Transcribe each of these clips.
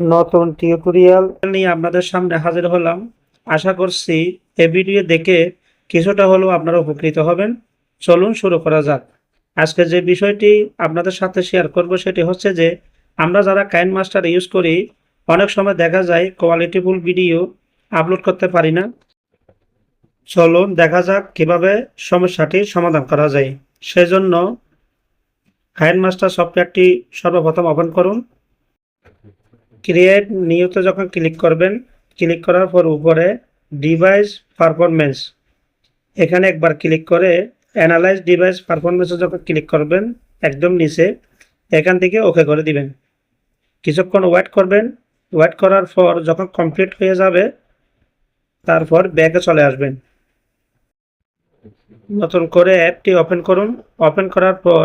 নতুন টিউটোরিয়াল নিয়ে আপনাদের সামনে হাজির হলাম। আশা করছি এই ভিডিও দেখে কিছুটা হলেও আপনারা উপকৃত হবেন। চলুন শুরু করা যাক। আজকে যে বিষয়টি আপনাদের সাথে শেয়ার করব সেটি হচ্ছে যে, আমরা যারা কাইন মাস্টার ইউজ করি, অনেক সময় দেখা যায় কোয়ালিটিফুল ভিডিও আপলোড করতে পারি না। চলুন দেখা যাক কীভাবে সমস্যাটি সমাধান করা যায়। সেজন্য কাইন মাস্টার সফটওয়্যারটি সর্বপ্রথম ওপেন করুন। ক্রিয়েট নিউতে যখন ক্লিক করবেন ক্লিক করার পর উপরে ডিভাইস পারফরমেন্স এখানে একবার ক্লিক করে অ্যানালাইজ ডিভাইস পারফরমেন্সে যখন ক্লিক করবেন, একদম নিচে, এখান থেকে ওকে করে দিবেন। কিছুক্ষণ ওয়েট করবেন ওয়েট করার পর যখন কমপ্লিট হয়ে যাবে, তারপর ব্যাকে চলে আসবেন। নতুন করে অ্যাপটি ওপেন করুন ওপেন করার পর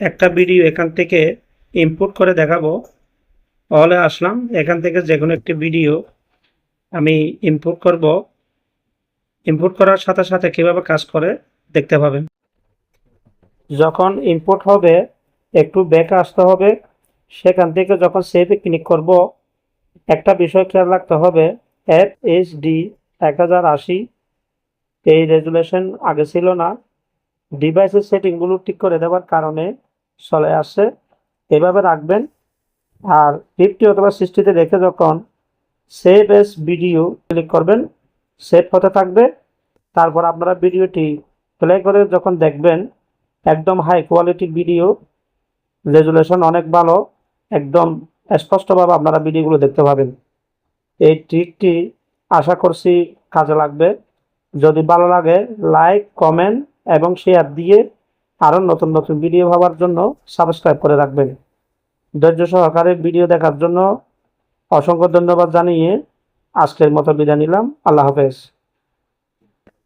একটা ভিডিও এখান থেকে ইনপুট করে দেখাবো। হলে আসলাম। এখান থেকে যে কোনো একটি ভিডিও আমি ইনপুট করব। ইনপুট করার সাথে সাথে কীভাবে কাজ করে দেখতে পাবেন। যখন ইনপুট হবে, একটু ব্যাকে আসতে হবে। সেখান থেকে যখন সেভে ক্লিক করব, একটা বিষয় খেয়াল রাখতে হবে। এফ এইচ ডি এক হাজার আশি, এই রেজুলেশন আগে ছিল না। ডিভাইসের সেটিংগুলো ঠিক করে দেওয়ার কারণে চলে আসছে। এভাবে রাখবেন। আর ফিফটি অথবা সিক্সটিতে রেখে যখন সেভ এস ভিডিও ক্লিক করবেন সেভ হতে থাকবে। তারপর আপনারা ভিডিওটি প্লে করে যখন দেখবেন, একদম হাই কোয়ালিটির ভিডিও রেজুলেশন অনেক ভালো, একদম স্পষ্টভাবে আপনারা ভিডিওগুলো দেখতে পাবেন। এই ট্রিকটি আশা করছি কাজে লাগবে। যদি ভালো লাগে লাইক কমেন্ট এবং শেয়ার দিয়ে আরও নতুন নতুন ভিডিও ভাবার জন্য সাবস্ক্রাইব করে রাখবেন। ধৈর্য সহকারে ভিডিও দেখার জন্য অসংখ্য ধন্যবাদ জানিয়ে আজকের মতো বিদায় নিলাম। আল্লাহ হাফেজ।